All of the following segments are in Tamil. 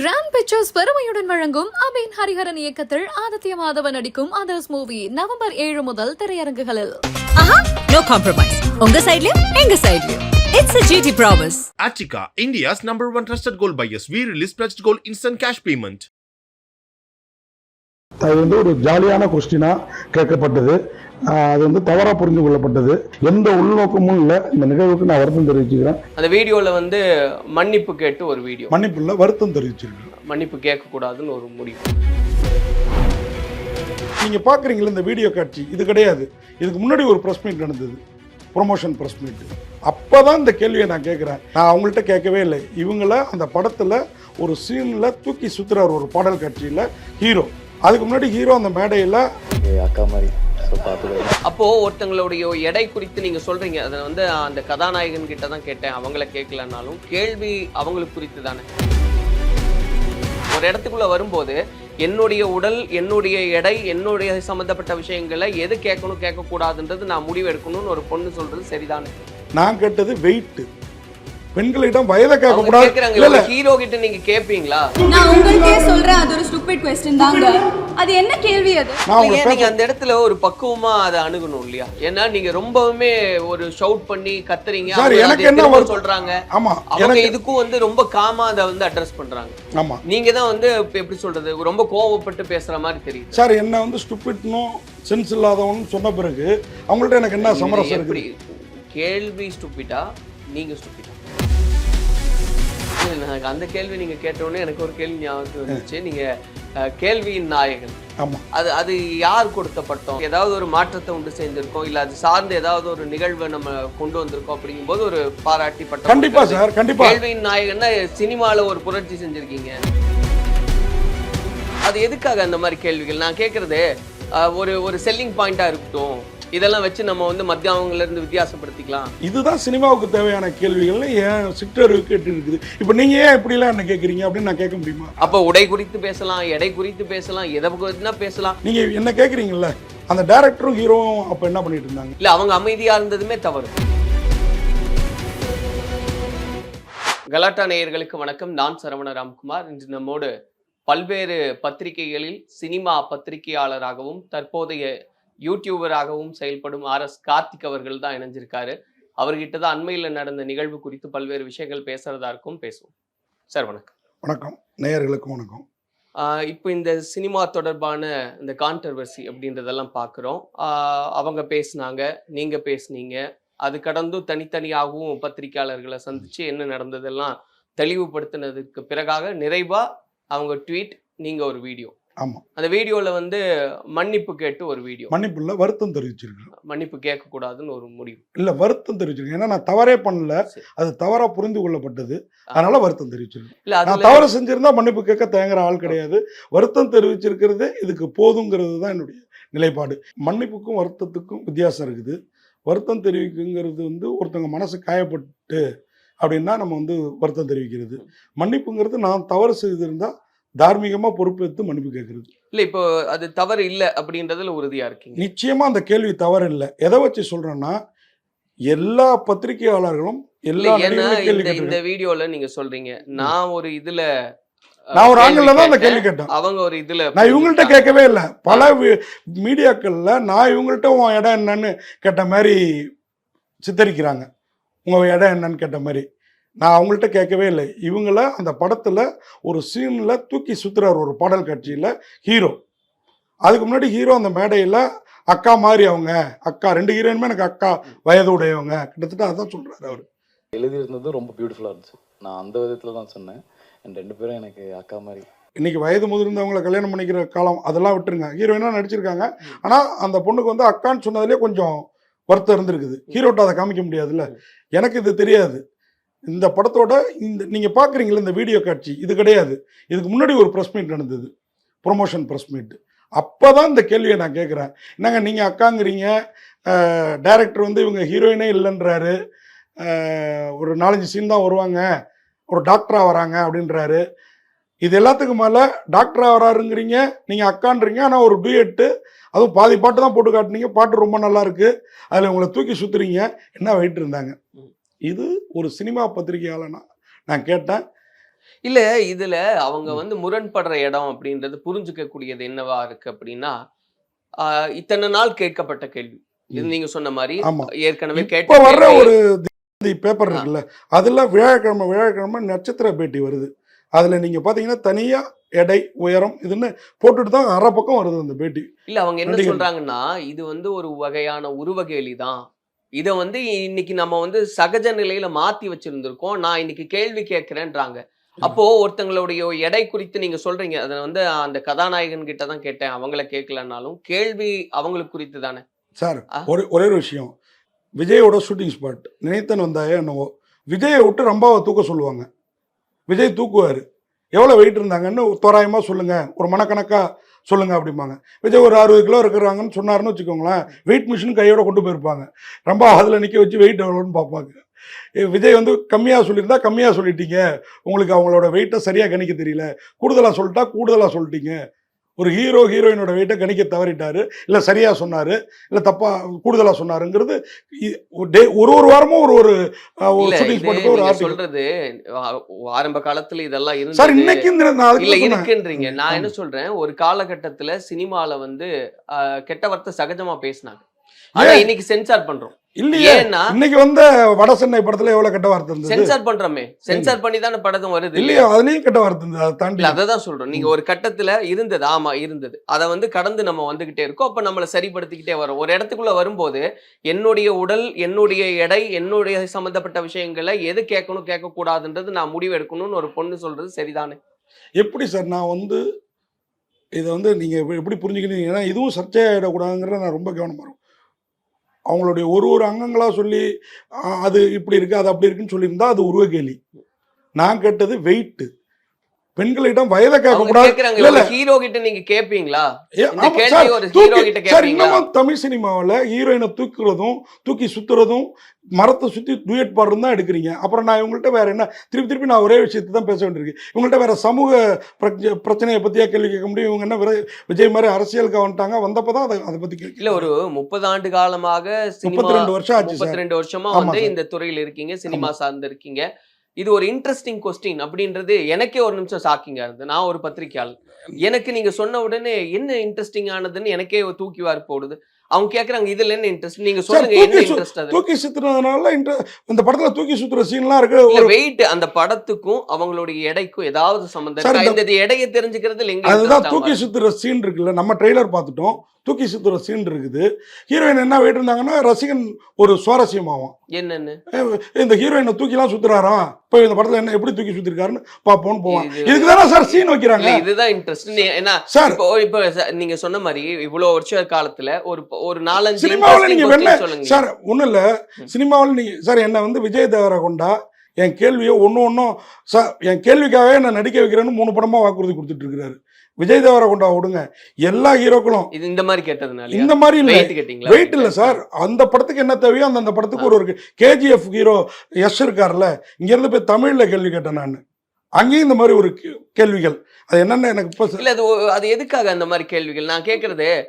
கிராண்ட் பிக்சர்ஸ் பெருமையுடன் வழங்கும் அபின் ஹரிஹரன் இயக்கத்தில் ஆதித்ய மாதவன் நடிக்கும் அதர்ஸ் மூவி நவம்பர் ஏழு முதல் திரையரங்குகளில். நோ காம்ப்ரமைஸ் உங்க சைடுலயும் எங்க சைடுலயும் it's a GT promise Attica, India's number one trusted gold buyers. We release pledged gold instant cash payment. அது வந்து ஒரு ஜாலியான கொஸ்டினா கேட்கப்பட்டது. அது வந்து தவறா புரிந்து கொள்ளப்பட்டது. எந்த உள்நோக்கமும் இல்லை. இந்த நிகழ்வுக்கு நான் வருத்தம் தெரிவிச்சுக்கிறேன். அந்த வீடியோவில் வந்து மன்னிப்பு கேட்டு ஒரு வீடியோ. மன்னிப்பு இல்லை வருத்தம் தெரிவிச்சிருக்கிறேன். மன்னிப்பு கேட்கக்கூடாதுன்னு ஒரு முடிவு. நீங்க பாக்குறீங்களா இந்த வீடியோ காட்சி. இது கிடையாது. இதுக்கு முன்னாடி ஒரு ப்ரெஸ் மீட் நடந்தது. ப்ரொமோஷன் ப்ரெஸ் மீட் அப்பதான் இந்த கேள்வியை நான் கேட்குறேன் நான் அவங்கள்ட்ட கேட்கவே இல்லை. இவங்கள அந்த படத்துல ஒரு சீன்ல தூக்கி சுத்துறார் ஒரு பாடல் காட்சியில. ஹீரோ அதுக்கு முன்னாடி ஹீரோ அந்த மேடையில அக்கா மாதிரி. ஸோ பார்த்துக்கிறேன் அப்போ ஒருத்தங்களுடைய எடை குறித்து நீங்க சொல்றீங்க. அதை வந்து அந்த கதாநாயகன் கிட்ட தான் கேட்டேன். அவங்கள கேட்கலனாலும் கேள்வி அவங்களுக்கு குறித்து தானே. ஒரு இடத்துக்குள்ள வரும்போது என்னுடைய உடல் என்னுடைய எடை என்னுடைய சம்பந்தப்பட்ட விஷயங்களை எது கேட்கணும் கேட்கக்கூடாதுன்றது நான் முடிவு எடுக்கணும்னு ஒரு பொண்ணு சொல்றது சரிதானே? நான் கேட்டது வெயிட் பெண்களிடம் வயதை கேட்கக்கூடாது. கேக்குறாங்க. இல்ல ஹீரோ கிட்ட நீங்க கேட்பீங்களா நான் உங்களுக்கே சொல்றேன் அது ஒரு ஸ்டூபிட் கொஸ்டின் தாங்க. அது என்ன கேள்வி அது? நீங்க அந்த இடத்துல ஒரு பக்குவமா அதை அணுகணும் இல்லையா? ஏன்னா நீங்க ரொம்பவுமே ஒரு ஷவுட் பண்ணி கத்துறீங்க. சார், அவங்க எனக்கு என்ன? சொல்றாங்க. ஆமா அவங்க இதுக்கும் வந்து ரொம்ப காமா அதை வந்து அட்ரஸ் பண்றாங்க. ஆமா. நீங்க தான் வந்து எப்படி சொல்றது? ரொம்ப கோவப்பட்டு பேசுற மாதிரி தெரியுது. சார் என்ன வந்து ஸ்டூபிட்னும் சென்ஸ் இல்லாதவன் சொன்ன பிறகு அவங்கள்ட்ட எனக்கு என்ன சமரசம் இருக்குது? கேள்வி ஸ்டூபிட்டா நீங்க ஸ்டூபிட்டா எனக்கு அந்த கேள்வி நீங்க கேட்ட உடனே எனக்கு ஒரு கேள்வி ஞாபகம் வந்துச்சு நீங்க அஹ், கேள்வியின் நாயகன். அது அது யார் கொடுத்த பட்டம் ஏதாவது ஒரு மாற்றத்தை உண்டு செஞ்சிருக்கோம் இல்ல அது சார்ந்து ஏதாவது ஒரு நிகழ்வை நம்ம கொண்டு வந்திருக்கோம் அப்படிங்கும்போது ஒரு பாராட்டி பட்டம் கண்டிப்பா கொடுக்கறது. சார் கண்டிப்பா. கேள்வியின் நாயகன்னா சினிமால ஒரு புரட்சி செஞ்சிருக்கீங்க. அது எதுக்காக அந்த மாதிரி கேள்விகள்? நான் கேட்கறது ஒரு ஒரு செல்லிங் பாயிண்டா இருக்கட்டும். இதெல்லாம் வச்சு நம்ம வந்து மத்தியாவங்கல இருந்து வித்தியாசப்படுத்திக்கலாம். இதுதான் சினிமாவுக்கு தேவையான கேள்விகள்னு ஏன் சிற்றறிவு கேட்டு இருக்குது இப்போ நீங்க ஏன் இப்படிலாம் என்ன கேட்குறீங்க அப்படின்னு நான் கேட்க முடியுமா? அப்ப உடை குறித்து பேசலாம் எடை குறித்து பேசலாம் எதை குறித்துனா பேசலாம். நீங்க என்ன கேட்குறீங்கல்ல அந்த டேரக்டரும் ஹீரோவும் அப்போ என்ன பண்ணிட்டு இருந்தாங்க? இல்ல அவங்க அமைதியா இருந்ததுமே தவறு. கலாட்டா நேயர்களுக்கு வணக்கம். நான் சரவண ராம்குமார். இன்று நம்மோடு பல்வேறு பத்திரிகைகளில் சினிமா பத்திரிகையாளராகவும் தற்போதைய யூடியூபராகவும் செயல்படும் ஆர் எஸ் கார்த்திக் அவர்கள் தான் இணைஞ்சிருக்காரு. அவர்கிட்ட தான் அண்மையில் நடந்த நிகழ்வு குறித்து பல்வேறு விஷயங்கள் பேசுறதா இருக்கும் பேசுவோம். சார் வணக்கம். வணக்கம். நேயர்களுக்கும் வணக்கம். இப்போ இந்த சினிமா தொடர்பான இந்த கான்ட்ரவர்சி அப்படின்றதெல்லாம் பார்க்குறோம் அவங்க பேசுனாங்க நீங்க பேசுனீங்க. அது கடந்தும் தனித்தனியாகவும் பத்திரிக்கையாளர்களை சந்திச்சு என்ன நடந்ததெல்லாம் தெளிவுபடுத்தினதுக்கு பிறகாக நிறைவா அவங்க ட்வீட் நீங்க ஒரு வீடியோ ஆமா. அந்த வீடியோல வந்து மன்னிப்பு கேட்டு ஒரு வீடியோ மன்னிப்பு இல்லை வருத்தம் தெரிவிச்சிருக்கேன் மன்னிப்பு கேட்கக்கூடாதுன்னு ஒரு முடிவு. இல்லை வருத்தம் தெரிவிச்சிருக்கேன் ஏன்னா நான் தவறே பண்ணல. அது தவறா புரிந்து கொள்ளப்பட்டது. அதனால வருத்தம் தெரிவிச்சிருக்கேன் இல்ல நான் தவறு செஞ்சிருந்தா மன்னிப்பு கேட்க தயங்குற ஆள் கிடையாது. வருத்தம் தெரிவிச்சிருக்கிறது இதுக்கு போதுங்கிறது தான் என்னுடைய நிலைப்பாடு. மன்னிப்புக்கும் வருத்தத்துக்கும் வித்தியாசம் இருக்குது. வருத்தம் தெரிவிக்குங்கிறது வந்து ஒருத்தவங்க மனசு காயப்பட்டு அப்படின்னா நம்ம வந்து வருத்தம் தெரிவிக்கிறது. மன்னிப்புங்கிறது நான் தவறு செய்திருந்தா தார்மீகமா பொறுப்பேற்று மன்னிப்பு கேட்கறது. இல்ல இப்போ அது தவறு இல்ல அப்படின்றதுல உறுதியா இருக்கீங்க. நிச்சயமா அந்த கேள்வி தவறு இல்லை. எதை வச்சு சொல்றேன்னா எல்லா பத்திரிகையாளர்களும் எல்லா இந்த. வீடியோல நீங்க சொல்றீங்க. நான் ஒரு இதுல நான் ஒரு ஆங்கிள் தான் அந்த. கேள்வி கேட்டேன். அவங்க ஒரு இதுல நான் இவங்கள்ட்ட கேட்கவே இல்லை. பல மீடியாக்கள்ல நான் இவங்கள்ட்ட உன் இடம் என்னன்னு கேட்ட மாதிரி சித்தரிக்கிறாங்க. உங்க இடம் என்னன்னு கேட்ட மாதிரி நான் அவங்கள்ட்ட கேட்கவே இல்லை. இவங்கள அந்த படத்துல ஒரு சீன்ல தூக்கி சுத்துறார் ஒரு பாடல் காட்சியில ஹீரோ அதுக்கு முன்னாடி ஹீரோ அந்த மேடையில அக்கா மாதிரி அவங்க அக்கா ரெண்டு ஹீரோயினுமே எனக்கு அக்கா வயது உடையவங்க கிட்டத்தட்ட அதான் சொல்றாரு அவர். எழுதியிருந்தது ரொம்ப பியூட்டிஃபுல்லாக இருந்துச்சு. நான் அந்த விதத்தில் தான் சொன்னேன். அண்ட் ரெண்டு பேரும் எனக்கு அக்கா மாதிரி. இன்னைக்கு வயது முதிர்ந்தவங்களை கல்யாணம் பண்ணிக்கிற காலம் அதெல்லாம் விட்டுருங்க. ஹீரோயினாக நடிச்சிருக்காங்க? ஆனால் அந்த பொண்ணுக்கு வந்து அக்கான்னு சொன்னதுலேயே கொஞ்சம் வருத்தம் இருந்திருக்குது. ஹீரோட்ட அதை காமிக்க முடியாதுல்ல. எனக்கு இது தெரியாது. இந்த படத்தோட இந்த நீங்கள் பார்க்குறீங்களா இந்த வீடியோ காட்சி இது கிடையாது. இதுக்கு முன்னாடி ஒரு ப்ரெஸ் மீட் நடந்தது. ப்ரொமோஷன் ப்ரெஸ் மீட் அப்போ தான் இந்த கேள்வியை நான் கேட்குறேன் என்னங்க நீங்கள் அக்காங்கிறீங்க. டைரக்டர் வந்து இவங்க ஹீரோயினே இல்லைன்றாரு. ஒரு நாலஞ்சு சீன் தான் வருவாங்க. ஒரு டாக்டராக வராங்க அப்படின்றாரு. இது எல்லாத்துக்கும் மேலே டாக்டராக வராருங்கிறீங்க. நீங்கள் அக்கான்றீங்க. ஆனால் ஒரு டூயட்டு அதுவும் பாதி பாட்டு தான் போட்டு காட்டினீங்க. பாட்டு ரொம்ப நல்லாருக்கு அதில் உங்களை தூக்கி சுற்றுறீங்க என்ன வெயிட் இருந்தாங்க? இது ஒரு சினிமா பத்திரிகையாளனா? நான் கேட்டேன். இல்ல இதுல அவங்க வந்து முரண்படுற இடம் அப்படின்றது புரிஞ்சுக்க கூடியது என்னவா இருக்கு அப்படின்னா இத்தனை நாள் கேட்கப்பட்ட கேள்வி. இது நீங்க சொன்ன மாதிரி ஏற்கனவே கேட்ட வர்ற ஒரு பேப்பர் இருக்குல்ல அதுல வியாழக்கிழமை வியாழக்கிழமை நட்சத்திர பேட்டி வருது. அதுல நீங்க பாத்தீங்கன்னா தனியா எடை உயரம் இதுன்னு போட்டுட்டு தான் அரை பக்கம் வருது அந்த பேட்டி. இல்ல அவங்க என்ன. சொல்றாங்கன்னா இது வந்து ஒரு வகையான உருவகேலி தான். இத வந்து இன்னைக்கு நம்ம வந்து சகஜ நிலையில மாத்தி வச்சிருந்திருக்கோம். நான் இன்னைக்கு கேள்வி கேட்கிறேன்றாங்க. அப்போ ஒருத்தங்களுடைய எடை குறித்து நீங்க சொல்றீங்க. அதை வந்து அந்த கதாநாயகன் கிட்ட தான் கேட்டேன். அவங்கள கேட்கலனாலும் கேள்வி அவங்களுக்கு குறித்து தானே? சார். ஒரே ஒரே ஒரு விஷயம். விஜயோட ஷூட்டிங் ஸ்பாட் நினைத்தன் வந்தாயே என்னவோ? விஜயை விட்டு ரம்பாவை தூக்க சொல்லுவாங்க. விஜய் தூக்குவார். எவ்வளோ வெயிட் இருந்தாங்கன்னு தோராயமாக சொல்லுங்கள் ஒரு மனக்கணக்காக சொல்லுங்கள் அப்படிம்பாங்க. விஜய் ஒரு அறுபது கிலோ இருக்கிறாங்கன்னு சொன்னார்னு வச்சுக்கோங்களேன் வெயிட் மிஷின் கையோட கொண்டு போயிருப்பாங்க. ரொம்ப அதில் நிற்க வச்சு வெயிட் எவ்வளோன்னு பார்ப்பாங்க. விஜய் வந்து கம்மியாக சொல்லியிருந்தா கம்மியாக சொல்லிட்டீங்க. உங்களுக்கு அவங்களோட வெயிட்டை சரியாக கணிக்க தெரியல. கூடுதலாக சொல்லிட்டா கூடுதலாக சொல்லிட்டீங்க. ஒரு ஹீரோ ஹீரோயினோட வெயிட்டை கணிக்க தவறிட்டாரு இல்லை சரியாக சொன்னார் இல்லை தப்பாக கூடுதலாக சொன்னாருங்கிறது இ- ஒரு ஒரு வாரமும் ஒரு ஒரு சொல்றது ஆரம்ப காலத்துல இதெல்லாம் சார் இருந்தது இன்னைக்கு இல்ல. இருக்குன்றீங்க நான். என்ன சொல்றேன் ஒரு காலகட்டத்துல சினிமால வந்து கெட்ட வார்த்தை சகஜமா பேசினாங்க ஆனா ஏன்? இன்னைக்கு சென்சார் பண்றோம் இல்லையே இன்னைக்கு வந்த வட சென்னை படத்துல எவ்வளவு கெட்ட வார்த்தை இருந்தது? சென்சார் பண்றோமே. சென்சார் பண்ணி தானே படத்தும் வருது. இல்லையா அதுலயும் கெட்ட வார்த்தை இருந்தது அதை தாண்டி. இல்ல அததான் சொல்றோம். நீங்க ஒரு கட்டத்துல இருந்தது ஆமா இருந்தது. அத வந்து கடந்து நம்ம வந்துகிட்டே இருக்கோம். அப்ப நம்மள சரிப்படுத்திக்கிட்டே வரோம். ஒரு இடத்துக்குள்ள வரும்போது என்னுடைய உடல் என்னுடைய எடை என்னுடைய சம்பந்தப்பட்ட விஷயங்களை எது கேட்கணும் கேட்க கூடாதுன்றது நான் முடிவு எடுக்கணும்னு ஒரு பொண்ணு சொல்றது சரிதானே? எப்படி சார் நான் வந்து இதை வந்து நீங்க எப்படி- புரிஞ்சுக்கிறீங்க ஏன்னா இதுவும் சர்ச்சையாயிடக்கூடாதுங்கிறத நான் ரொம்ப கவனமா இருக்கும். அவங்களுடைய ஒரு ஒரு அங்கங்களாக சொல்லி அது இப்படி இருக்குது அது அப்படி இருக்குன்னு சொல்லியிருந்தா அது உருவ கேலி நான் கேட்டது வெயிட்டு பெண்களிடம் வயதை கேட்க கூடாது. இல்ல, இல்ல. ஹீரோ கிட்ட நீங்க கேப்பீங்களா? இன்னமும் தமிழ் சினிமாவில் ஹீரோயினை தூக்குறதும் தூக்கி சுத்துறதும் மரத்தை சுத்தி டூயட் பாடுறதும் தான் எடுக்கிறீங்க. அப்புறம் நான் இவங்கள்ட்ட வேற என்ன திருப்பி திருப்பி நான் ஒரே விஷயத்தை தான் பேச வேண்டியிருக்கு. இவங்கள்ட்ட வேற சமூக பிரச்ச- பிரச்சனையை பத்தியா கேள்வி கேட்க முடியும். இவங்க என்ன விஜய் மாதிரி அரசியலுக்கு வந்துட்டாங்க வந்தப்போ தான் அதை அதை பத்தி இல்ல கேட்கல ஒரு முப்பது ஆண்டு காலமாக முப்பத்தி ரெண்டு வருஷம் ஆச்சு முப்பத்தி ரெண்டு வருஷமா வந்து. இந்த துறையில இருக்கீங்க சினிமா சார்ந்து இருக்கீங்க. இது ஒரு இன்ட்ரெஸ்டிங் கொஸ்டின் அப்படின்றது எனக்கே ஒரு நிமிஷம் ஷாக்கிங்கா இருந்தது. நான் ஒரு பத்திரிக்கையாளர். எனக்கு நீங்க சொன்ன உடனே என்ன இன்ட்ரெஸ்டிங் ஆனதுன்னு எனக்கே தூக்கி வாரி போடுது. அவங்க கேக்குறாங்க இதுல என்ன இன்ட்ரெஸ்ட் நீங்க சார், சொல்லுங்க என்ன இன்ட்ரெஸ்ட் அது? தூக்கி சுத்துறதுனால இந்த இந்த படத்துல தூக்கி சுத்துற சீன்லாம் இருக்கு. ஒரு வெயிட் அந்த படத்துக்கும் அவங்களுடைய எடைக்கும் ஏதாவது இருக்கா? இந்த- எடையை தெரிஞ்சுக்கிறதுல எங்க அதுதான் தூக்கி? சுத்துற சீன் இருக்குல்ல நம்ம ட்ரெய்லர் பார்த்துட்டோம். தூக்கி சுத்துற சீன் இருக்குது. ஹீரோயின் என்ன வெயிட் இருந்தாங்கன்னா ரசிகன் ஒரு சுவாரஸ்யமாகும் என்னன்னு? இந்த ஹீரோயினை தூக்கிலாம் சுத்துறாராம். இப்போ இந்த படத்துல என்ன எப்படி தூக்கி சுத்திருக்காருன்னு பாப்போம்னு போவான். இது- இதுக்கு தானே சார் சீன் வைக்கிறாங்க? இதுதான் இன்ட்ரெஸ்ட் ஏன்னா சார். இப்போ இப்போ நீங்க சொன்ன மாதிரி இவ்வளவு வருஷ காலத்துல ஒரு ஒரு நாலஞ்சு சினிமாவுல நீங்க சொல்லுங்க. சார் ஒன்றும் இல்லை. சினிமாவில் நீங்க சார் என்னை வந்து விஜய் தேவரை கொண்டா என் கேள்வியை ஒன்று ஒன்றும் சார் என் கேள்விக்காகவே நான் நடிக்க வைக்கிறேன்னு மூணு படமா வாக்குறுதி கொடுத்துட்டு இருக்கிறாரு. விஜய் தேவரை கொண்டா விடுங்க எல்லா ஹீரோக்களும். இது இந்த மாதிரி கேட்டதுனால இந்த மாதிரி இல்லை. வெயிட் கேட்டீங்களா? வெயிட் இல்லை சார். அந்த படத்துக்கு என்ன தேவையோ அந்த அந்த படத்துக்கு ஒரு ஒரு கேஜிஎஃப் ஹீரோ யஷ் இருக்கார்ல இங்கேருந்து போய் தமிழில் கேள்வி கேட்டேன் நான். அங்கேயும் இந்த மாதிரி ஒரு கேள்விகள். அது என்னென்ன எனக்கு இப்போ இல்ல அது அது எதுக்காக அந்த மாதிரி கேள்விகள்? நான் கேக்குறது அஹ்,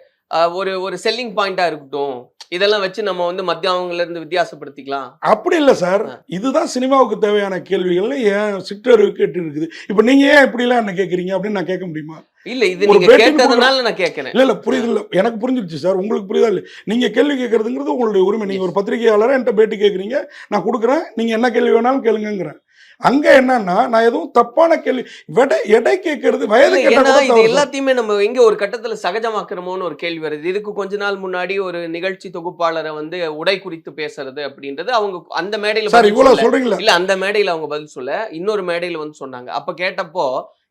ஒரு ஒரு செல்லிங் பாயிண்டா இருக்கட்டும். இதெல்லாம் வச்சு நம்ம வந்து மத்தியாவங்கல இருந்து வித்தியாசப்படுத்திக்கலாம். அப்படி இல்லை சார். இதுதான் சினிமாவுக்கு தேவையான கேள்விகள்னு ஏன் சிற்றறிவு கேட்டு இருக்குது இப்போ நீங்கள் ஏன் இப்படிலாம் என்ன கேட்குறீங்க அப்படின்னு நான் கேட்க முடியுமா? இல்ல இது நீங்க கேட்டதுனால நான் கேட்கறேன் இல்லை இல்லை புரியுது இல்லை. எனக்கு புரிஞ்சிருச்சு சார். உங்களுக்கு புரியுதா இல்லை நீங்கள் கேள்வி கேட்கறதுங்கிறது உங்களுடைய உரிமை. நீங்கள் ஒரு பத்திரிகையாளராக என்கிட்ட பேட்டி கேட்குறீங்க நான் கொடுக்குறேன். நீங்கள் என்ன கேள்வி வேணாலும் கேளுங்கங்கிறேன். அங்கே என்னன்னா நான் எதுவும் தப்பான கேள்வி எடை எடை கேட்கறது வயது இது. எல்லாத்தையுமே நம்ம எங்க ஒரு கட்டத்துல சகஜமாக்குறோமோன்னு ஒரு கேள்வி வருது. இதுக்கு கொஞ்ச நாள் முன்னாடி ஒரு நிகழ்ச்சி தொகுப்பாளரை வந்து உடை குறித்து பேசுறது அப்படின்றது அவங்க அந்த மேடையில சார் பதில் இவ்வளோ சொல்லல. சொல்கிறீங்களா இல்ல அந்த மேடையில அவங்க பதில் சொல்ல இன்னொரு மேடையில வந்து சொன்னாங்க. அப்ப கேட்டப்போ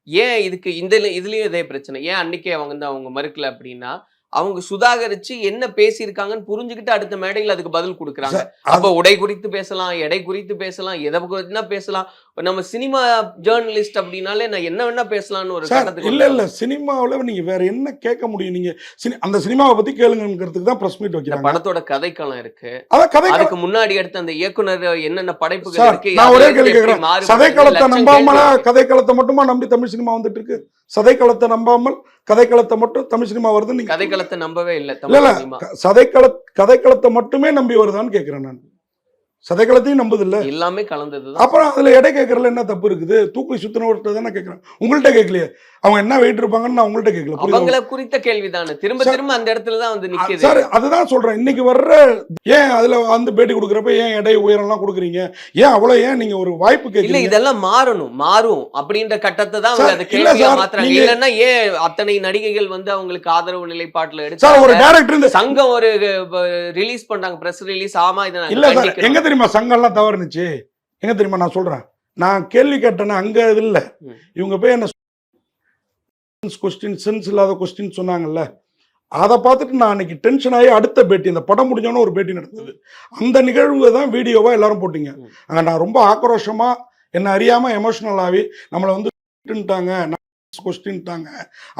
ஏன் இதுக்கு இந்த இதுலயும் இதே பிரச்சனை. ஏன் அன்னைக்கே அவங்க வந்து அவங்க மறுக்கல அப்படின்னா அவங்க சுதாகரிச்சு என்ன பேசியிருக்காங்கன்னு புரிஞ்சுக்கிட்டு அடுத்த மேடையில அதுக்கு பதில் கொடுக்குறாங்க. அப்ப உடை குறித்து பேசலாம் எடை குறித்து பேசலாம் எதை குறித்துனா பேசலாம். நம்ம சினிமா ஜேர்னலிஸ்ட் அப்படின்னாலே நான் என்ன வேணா பேசலாம்னு ஒரு கட்டத்துக்கு இல்ல இல்ல சினிமாவில் நீங்க வேற என்ன கேட்க முடியும்? நீங்க சினி அந்த சினிமாவை பத்தி கேளுங்கிறதுக்கு தான் பிரஸ் மீட் வைக்கிறாங்க. படத்தோட கதைக்களம் இருக்கு. அதுக்கு முன்னாடி எடுத்த அந்த இயக்குனர் என்னென்ன படைப்புகள் இருக்கு நான் ஒரே கேள்வி கேட்கிறேன். சதைக்களத்தை நம்பாமல. கதைக்களத்தை மட்டுமா நம்பி தமிழ் சினிமா வந்துட்டு இருக்கு? சதைக்களத்தை நம்பாமல் கதைக்களத்தை மட்டும் தமிழ் சினிமா வருது நீங்க கதைக்களத்தை நம்பவே இல்ல இல்ல கதைக்களத்தை மட்டுமே நம்பி வருதான்னு கேட்கிறேன் நான். சதைக்களத்தையும் நம்புது இல்ல எல்லாமே கலந்ததுதான். அப்புறம் அதுல எடை கேட்கறதுல என்ன தப்பு இருக்குது? தூக்கி சுத்தினவர்கிட்ட தானே கேட்கறேன். உங்கள்கிட்ட கேட்கலையே. அவங்க என்ன வெயிட் இருப்பாங்கன்னு நான் உங்கள்கிட்ட கேட்கல? அவங்கள குறித்த கேள்விதானே. திரும்ப திரும்ப அந்த இடத்துல தான் வந்து நிக்குது. சார் அதுதான் சொல்றேன். இன்னைக்கு வர்ற ஏன் அதுல வந்து பேட்டி கொடுக்குறப்ப ஏன் எடை உயரம்லாம் கொடுக்குறீங்க? ஏன் அவ்வளவு ஏன் நீங்க ஒரு வாய்ப்பு கேட்கறீங்க? இதெல்லாம் மாறணும். மாறும். அப்படின்ற கட்டத்தை தான் அவங்க சார், அந்த இல்ல கேள்வியா சார், மாத்துறாங்க. இல்லன்னா ஏன் அத்தனை நடிகைகள் வந்து அவங்களுக்கு ஆதரவு நிலைப்பாட்டுல சார் ஒரு எடுத்து டேரக்டர் இந்த சங்கம் ஒரு ரிலீஸ் பண்றாங்க. பிரஸ் ரிலீஸ் ஆமா இதை இல்ல சார். எங்க தெரியுமா சங்கம்லாம் தவறுனுச்சு? எங்க தெரியுமா நான் சொல்றேன்? நான் கேள்வி கேட்டேன்னா அங்க இது இல்ல. இவங்க போய் என்ன கொஸ்டின் சென்ஸ் இல்லாத கொஸ்டின் சொன்னாங்கல்ல? அதை பார்த்துட்டு நான் அன்னைக்கு டென்ஷன் ஆகி அடுத்த பேட்டி இந்த படம் முடிஞ்சோன்னு ஒரு பேட்டி நடந்தது. அந்த நிகழ்வு தான் வீடியோவா எல்லாரும் போட்டீங்க. அங்க நான் ரொம்ப ஆக்ரோஷமா என்ன அறியாம எமோஷனல் ஆகி நம்மளை வந்து கொஸ்டின்ட்டாங்க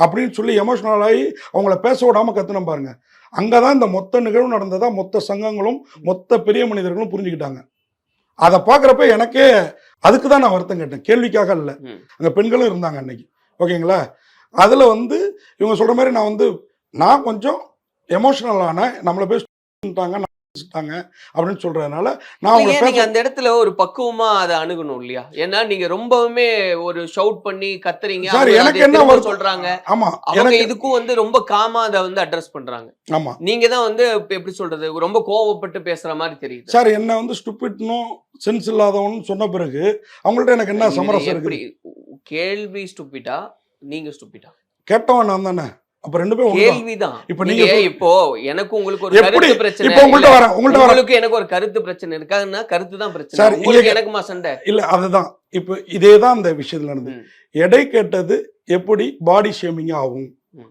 அப்படின்னு சொல்லி எமோஷனல் ஆகி அவங்கள பேச விடாம கத்துன பாருங்க. அங்கதான் இந்த மொத்த நிகழ்வு நடந்ததா மொத்த சங்கங்களும் மொத்த பெரிய மனிதர்களும் புரிஞ்சுக்கிட்டாங்க. அதை பார்க்குறப்ப எனக்கே அதுக்கு தான் நான் வருத்தம் கேட்டேன். கேள்விக்காக இல்லை. அங்கே பெண்களும் இருந்தாங்க அன்னைக்கு. ஓகேங்களா? அதில் வந்து இவங்க சொல்கிற மாதிரி நான் வந்து நான் கொஞ்சம் எமோஷனலான நம்மளை போய் சொல்லிட்டாங்க. ட்டாங்க அப்படின்னு சொல்றதுனால நான் நீங்க அந்த இடத்துல ஒரு பக்குவமா அதை அணுகணும் இல்லையா? ஏன்னா நீங்க ரொம்பவுமே ஒரு ஷவுட் பண்ணி கத்துறீங்க. சார் எனக்கு என்ன சொல்றாங்க. ஆமா அவங்க இதுக்கும் வந்து ரொம்ப காமா அதை வந்து அட்ரஸ் பண்றாங்க. ஆமா. நீங்க தான் வந்து எப்படி சொல்றது? ரொம்ப கோவப்பட்டு பேசுற மாதிரி தெரியுது. சார் என்ன வந்து ஸ்டூபிட்னும் சென்ஸ் இல்லாதவன்னு சொன்ன பிறகு அவங்கள்ட்ட எனக்கு என்ன சமரசம் இருக்குது? கேள்வி ஸ்டூபிட்டா நீங்க ஸ்டூபிட்டா கேட்டவன் நான் தானே. அப்ப ரெண்டு பேரும். கேள்விதான். இப்ப நீங்க இப்போ எனக்கு உங்களுக்கு ஒரு கருத்து பிரச்சனை இப்போ உங்கள்ட்ட வரேன் உங்கள்ட்ட வரேன். உங்களுக்கு எனக்கு ஒரு கருத்து பிரச்சனை இருக்காதுன்னா கருத்து தான் பிரச்சனை. சார், உங்களுக்கு எனக்குமா சண்டை? இல்ல அதுதான். இப்போ இதே தான் அந்த விஷயத்துல நடந்தது. ம். எடை கேட்டது எப்படி பாடி ஷேமிங் ஆகும்.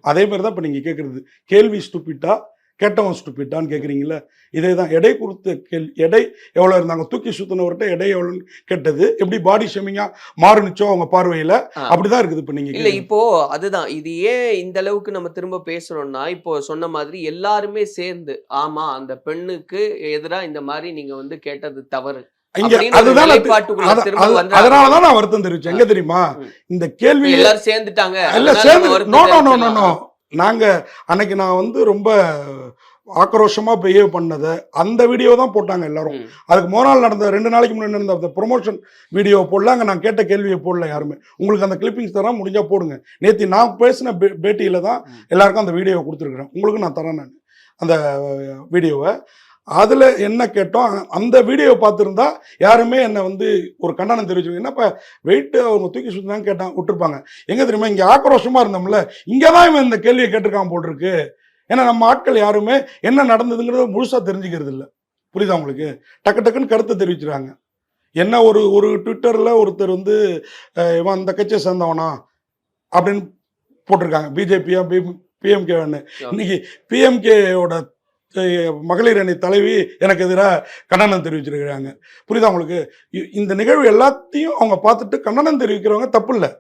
அதே மாதிரி தான் இப்போ நீங்க கேட்கறது கேள்வி ஸ்டூபிட்டா கேட்டவன் ஸ்டூபிட்டான்னு கேட்குறீங்களா இதே தான் எடை கொடுத்த கேள் எடை எவ்வளோ இருந்தாங்க? தூக்கி சுத்தினவர்கிட்ட எடை எவ்வளோன்னு கேட்டது. எப்படி பாடி ஷேமிங்கா மாறுனுச்சோ அவங்க பார்வையில. அப்படிதான் இருக்குது இப்போ நீங்க இல்ல கேக்குறது. இப்போ அதுதான். இது ஏன் இந்த அளவுக்கு நம்ம திரும்ப பேசுறோம்னா இப்போ சொன்ன மாதிரி எல்லாருமே சேர்ந்து ஆமா அந்த பெண்ணுக்கு எதிரா இந்த மாதிரி நீங்க வந்து கேட்டது தவறு. அதுதான் நான் வருத்தம் தெரிவிச்சேன். எங்க தெரியுமா. இந்த கேள்வி எல்லாரும் சேர்ந்துட்டாங்க. இல்ல அதனால சேர்ந்து நம்ம வருத்தம் no no no no no தெரிவிக்கலாம். நாங்க அன்னைக்கு நான் வந்து ரொம்ப ஆக்ரோஷமா பிஹேவ் பண்ணதை அந்த வீடியோ தான் போட்டாங்க எல்லாரும். அதுக்கு நாள் நடந்த ரெண்டு நாளைக்கு முன்னாடி நடந்த அந்த ப்ரொமோஷன் வீடியோ போடல அங்கே நான் கேட்ட கேள்வியை போடல யாருமே உங்களுக்கு அந்த கிளிப்பிங்ஸ் தரேன் முடிஞ்சா போடுங்க நேத்தி நான் பேசின பே பேட்டியில தான். எல்லாருக்கும் அந்த வீடியோவை கொடுத்துருக்குறேன் உங்களுக்கு நான் தரேன் நான் அந்த வீடியோவை அதில் என்ன கேட்டோம்? அந்த வீடியோ பார்த்துருந்தா யாருமே என்னை வந்து ஒரு கண்டனம் தெரிவிச்சு என்னப்பா வெயிட் அவங்க தூக்கி சுற்றினான்னு கேட்டான் விட்டுருப்பாங்க. எங்கே தெரியுமா? இங்கே ஆக்ரோஷமாக இருந்தோம்ல. இங்கே தான் இவன் இந்த கேள்வியை கேட்டிருக்கான் போல் இருக்கு ஏன்னா நம்ம ஆட்கள் யாருமே என்ன நடந்ததுங்கிறத முழுசாக தெரிஞ்சுக்கிறது இல்லை. புரியுதா உங்களுக்கு? டக்கு டக்குன்னு கருத்தை தெரிவிக்கிறாங்க என்ன ஒரு ஒரு ட்விட்டரில் ஒருத்தர் வந்து இவன் அந்த கட்சியை சேர்ந்தவனா? அப்படின்னு போட்டிருக்காங்க. பிஜேபியா பிஎம்கேன்னு இன்னைக்கு பிஎம்கேயோட மகளிர் அணி தலைவி எனக்கு எதிராக கண்டனம் தெரிவிச்சிருக்கிறாங்க. புரியுதா உங்களுக்கு? இந்த நிகழ்வு எல்லாத்தையும் அவங்க பார்த்துட்டு கண்டனம் தெரிவிக்கிறவங்க தப்பு இல்லை.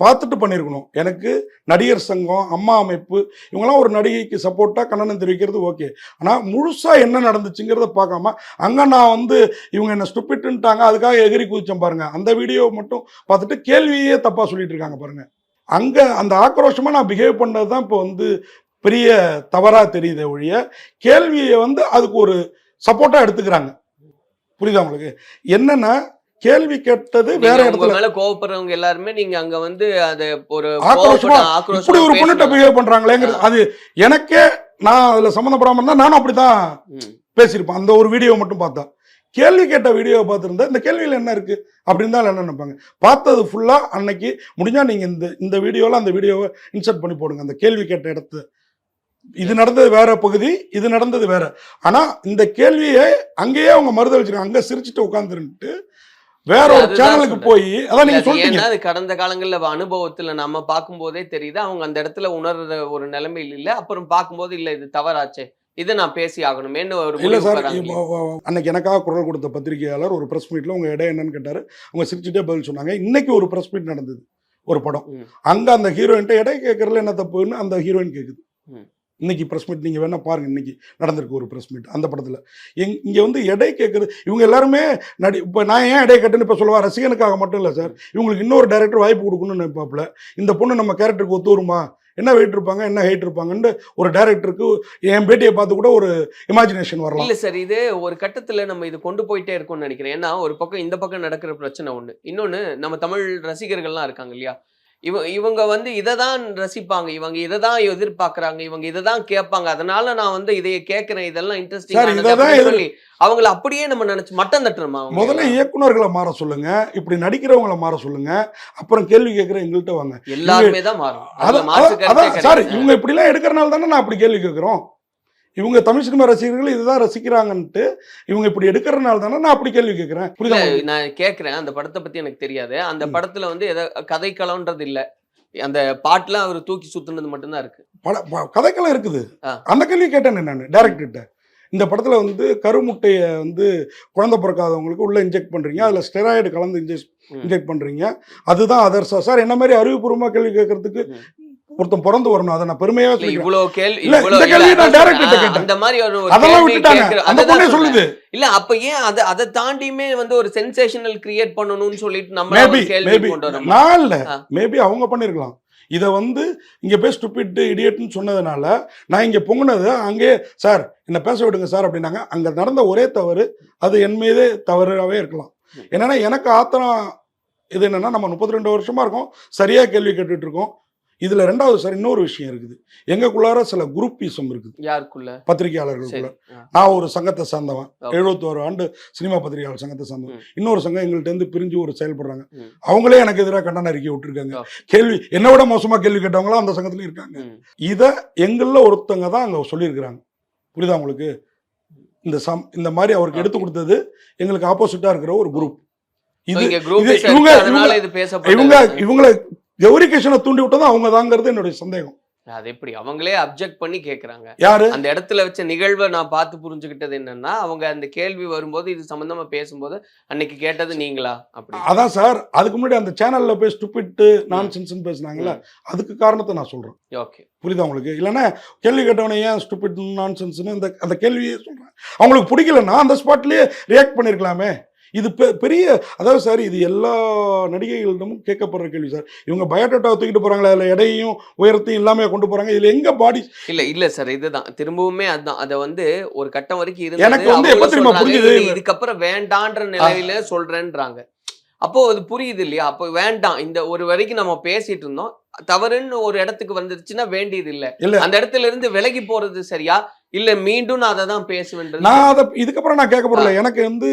பார்த்துட்டு பண்ணியிருக்கணும் எனக்கு நடிகர் சங்கம் அம்மா அமைப்பு இவங்கெல்லாம் ஒரு நடிகைக்கு சப்போர்ட்டாக கண்டனம் தெரிவிக்கிறது ஓகே. ஆனால் முழுசாக என்ன நடந்துச்சுங்கிறத பார்க்காம அங்கே நான் வந்து இவங்க என்ன ஸ்டுப்பிட்டுன்ட்டாங்க அதுக்காக எகிரி குதிச்சேன் பாருங்க. அந்த வீடியோ மட்டும் பார்த்துட்டு கேள்வியே தப்பாக சொல்லிட்டு இருக்காங்க பாருங்க. அங்கே அந்த ஆக்ரோஷமாக நான் பிஹேவ் பண்ணது தான் இப்போ வந்து பெரிய தவறாக தெரியுதே ஒழிய கேள்வியை வந்து அதுக்கு ஒரு சப்போர்ட்டாக எடுத்துக்கிறாங்க. புரியுதா உங்களுக்கு? என்னன்னா கேள்வி கேட்டது வேற இடத்துல மேல கோவப்படுறவங்க எல்லாருமே நீங்க அங்க வந்து அது ஒரு ஆக்ரோஷமா இப்படி ஒரு பொண்ணுகிட்ட. பிஹேவ் பண்றாங்களேங்கிறது அது எனக்கே நான் அதுல சம்மந்தப்படாம இருந்தா நானும் அப்படிதான். பேசியிருப்பேன். அந்த ஒரு வீடியோ மட்டும் பார்த்தா. கேள்வி கேட்ட வீடியோவை பார்த்துருந்தா இந்த கேள்வியில் என்ன இருக்கு? அப்படின்னு தான் என்ன நினைப்பாங்க. பார்த்தது ஃபுல்லா அன்னைக்கு முடிஞ்சா நீங்க இந்த இந்த வீடியோல அந்த வீடியோவை இன்சர்ட் பண்ணி போடுங்க. அந்த கேள்வி கேட்ட இடத்து இது நடந்தது வேற பகுதி இது நடந்தது வேற. ஆனா இந்த கேள்வியை அங்கேயே அவங்க மறுதளிச்சிருக்காங்க அங்க சிரிச்சுட்டு உட்காந்துருந்துட்டு வேற ஒரு சேனலுக்கு. போய் அதான் நீங்க ஏன்னா அது கடந்த காலங்கள்ல அனுபவத்துல நம்ம பார்க்கும்போதே தெரியுது. அவங்க அந்த இடத்துல உணர்ற ஒரு நிலைமையில் இல்ல. அப்புறம் பார்க்கும்போது இல்ல இது தவறாச்சே. இதை நான் பேசி ஆகணுமேன்னு ஒரு இல்ல சார் அன்னைக்கு எனக்காக குரல் கொடுத்த பத்திரிகையாளர் ஒரு பிரஸ் மீட்ல உங்க இடம் என்னன்னு கேட்டாரு. அவங்க சிரிச்சுட்டே பதில் சொன்னாங்க. இன்னைக்கு ஒரு பிரஸ் மீட் நடந்தது ஒரு படம். அங்க அந்த ஹீரோயின்ட்ட எடை கேட்கறதுல என்ன தப்புன்னு அந்த ஹீரோயின் கேக்குது. இன்றைக்கி இன்னைக்கு ப்ரெஸ் மீட் நீங்கள் வேணால் பாருங்கள் இன்னைக்கு நடந்திருக்கு ஒரு ப்ரெஸ் மீட் அந்த படத்தில். எங் இங்கே வந்து எடை கேட்குறது இவங்க எல்லாருமே நடி இப்போ நான் ஏன் எடை கேட்டேன்னு இப்போ சொல்லுவா ரசிகனுக்காக மட்டும் இல்லை சார். இவங்களுக்கு இன்னொரு டேரக்டர் வாய்ப்பு கொடுக்கணும்னு நினைப்பாப்புல. இந்த பொண்ணு நம்ம கேரக்டருக்கு ஒத்து வருமா? என்ன வெயிட் இருப்பாங்க என்ன ஹைட் இருப்பாங்கன்னு ஒரு டேரக்டருக்கு என் பேட்டியை பார்த்து கூட ஒரு இமேஜினேஷன் வரலாம். இல்லை சார் இது ஒரு கட்டத்துல நம்ம இது கொண்டு போயிட்டே இருக்கோம்னு நினைக்கிறேன். ஏன்னா ஒரு பக்கம் இந்த பக்கம் நடக்கிற பிரச்சனை ஒன்று இன்னொன்னு நம்ம தமிழ் ரசிகர்கள்லாம் இருக்காங்க இல்லையா? இவ இவங்க வந்து இதை தான் ரசிப்பாங்க. இவங்க இதை தான் எதிர்பார்க்கறாங்க. இவங்க இதை தான் கேட்பாங்க. அதனால நான் வந்து இதைய கேட்கறேன். இதெல்லாம் இன்ட்ரெஸ்டிங் சொல்லி அவங்கள அப்படியே நம்ம நினைச்சு மட்டம் தட்டுறோமா முதல்ல? இயக்குனர்களை மாற சொல்லுங்க. இப்படி நடிக்கிறவங்கள மாற சொல்லுங்க. அப்புறம் கேள்வி கேட்குற எங்கள்கிட்ட வாங்க. எல்லாருமே தான் மாறும். சார். இவங்க இப்படிலாம் எடுக்கிறனால தானே நான் அப்படி கேள்வி கேட்குறோம். இவங்க தமிழ் சினிமா ரசிகர்கள் இதுதான் ரசிக்கிறாங்கன்ட்டு இவங்க இப்படி எடுக்கிறனால தானே நான் அப்படி கேள்வி கேட்குறேன் புரியுதா? நான் கேக்குறேன் அந்த படத்தை பத்தி எனக்கு தெரியாது அந்த. படத்துல வந்து எதை கதைக்களம்ன்றது இல்ல அந்த பாட்டுல அவர் தூக்கி சுத்துனது மட்டும்தான் இருக்கு பல கதைக்கெல்லாம் இருக்குது. அந்த கேள்வி கேட்டேன் நான் டேரக்டர்கிட்ட இந்த படத்துல வந்து கருமுட்டையை வந்து குழந்தை பிறக்காதவங்களுக்கு உள்ள இன்ஜெக்ட் பண்றீங்க அதுல ஸ்டெராய்டு கலந்து இன்ஜெக்ட். இன்ஜெக்ட் பண்றீங்க அதுதான் அதர்ஸா சார் என்ன மாதிரி அறிவுபூர்வமா கேள்வி கேட்கறதுக்கு. ஒருத்தன் பிறந்து வரணும் அதை நான் பெருமையா இவ்வளவு கேள்வி இந்த நான். கேட்டேன். அந்த மாதிரி ஒரு அதெல்லாம் விட்டுட்டாங்க அந்த பொண்ணே. சொல்லுது. இல்ல அப்ப ஏன் அதை அதை தாண்டியுமே வந்து ஒரு சென்சேஷனல் கிரியேட் பண்ணணும்னு சொல்லிட்டு நம்ம மேபி மேபி நான் இல்ல. மேபி அவங்க பண்ணிருக்கலாம். இதை வந்து இங்க போய் ஸ்டூபிட் இடியட்னு சொன்னதுனால நான் இங்க பொங்குனது அங்கே சார் என்ன பேச விடுங்க சார் அப்படின்னாங்க. அங்க நடந்த ஒரே தவறு அது என் மீதே தவறாவே இருக்கலாம். என்னன்னா எனக்கு ஆத்திரம் இது என்னன்னா நம்ம முப்பத்தி ரெண்டு வருஷமா இருக்கோம். சரியா கேள்வி கேட்டுட்டு இருக்கோம். இதுல ரெண்டாவது சார் இன்னொரு விஷயம் இருக்குது எங்களுக்குள்ளார சில குரூப்பிசம் இருக்குது யாருக்குள்ள பத்திரிகையாளர்களுக்குள்ள. நான் ஒரு சங்கத்தை சார்ந்தவன். எழுபத்தோரு ஆண்டு சினிமா பத்திரிகையாளர் சங்கத்தை சார்ந்தவன். இன்னொரு சங்கம் எங்கள்கிட்ட இருந்து பிரிஞ்சு ஒரு செயல்படுறாங்க. அவங்களே எனக்கு எதிராக கண்டன அறிக்கை விட்டுருக்காங்க. கேள்வி என்னை விட மோசமா கேள்வி கேட்டவங்களும் அந்த சங்கத்துலயும் இருக்காங்க. இத எங்களில் ஒருத்தங்க தான் அங்க சொல்லியிருக்கிறாங்க புரியுதா உங்களுக்கு இந்த சம் இந்த மாதிரி அவருக்கு எடுத்து. கொடுத்தது எங்களுக்கு ஆப்போசிட்டா இருக்கிற ஒரு குரூப் இது இவங்க இவங்களை கௌரி கிருஷ்ணனை தூண்டி விட்டதும் அவங்க தாங்கிறது என்னுடைய சந்தேகம். அது எப்படி? அவங்களே அப்ஜெக்ட் பண்ணி கேக்குறாங்க. யாரு? அந்த இடத்துல வச்ச நிகழ்வை நான் பார்த்து புரிஞ்சுக்கிட்டது என்னன்னா அவங்க அந்த கேள்வி வரும்போது இது சம்பந்தமா பேசும்போது அன்னைக்கு கேட்டது நீங்களா? அப்படி. அதான் சார் அதுக்கு முன்னாடி அந்த சேனல்ல போய் ஸ்டூபிட்டு நான்சென்ஸ்னு பேசுனாங்கல்ல அதுக்கு காரணத்தை நான் சொல்றேன். ஓகே. புரியுதா உங்களுக்கு? இல்லைன்னா கேள்வி கேட்டவனை ஏன் ஸ்டூபிட் நான்சென்ஸ்னு இந்த அந்த கேள்வியே சொல்றேன். அவங்களுக்கு பிடிக்கலன்னா அந்த ஸ்பாட்லயே ரியாக்ட் பண்ணிருக்கலாமே. இது பெரிய அதாவது சார் இது எல்லா நடிகைகளிடமும் கேட்கப்படுற கேள்வி சார். இவங்க பயோடேட்டாவை தூக்கிட்டு போறாங்களே? அதில் எடையும் உயரத்தையும் இல்லாம கொண்டு போறாங்க? இதுல எங்க பாடி இல்ல இல்ல சார் இதுதான். திரும்பவுமே அதுதான் அத வந்து ஒரு கட்டம் வரைக்கும் எனக்கு இருந்தது வந்து எப்ப சொல்றாங்க, புரிஞ்சுது? இது இதுக்கப்புறம் வேண்டான்ற நிலையில சொல்றேன்றாங்க. அப்போ அது புரியுது இல்லையா? அப்போ வேண்டாம். இந்த ஒரு வரைக்கும் நம்ம பேசிட்டு இருந்தோம். தவறுன்னு ஒரு இடத்துக்கு வந்துருச்சுன்னா வேண்டியது இல்ல இல்ல. அந்த இடத்துல இருந்து விலகி போறது சரியா? இல்ல மீண்டும் நான் அதை தான் பேசுவேன்றது நான் அதை இதுக்கப்புறம் நான் கேட்க போறல எனக்கு வந்து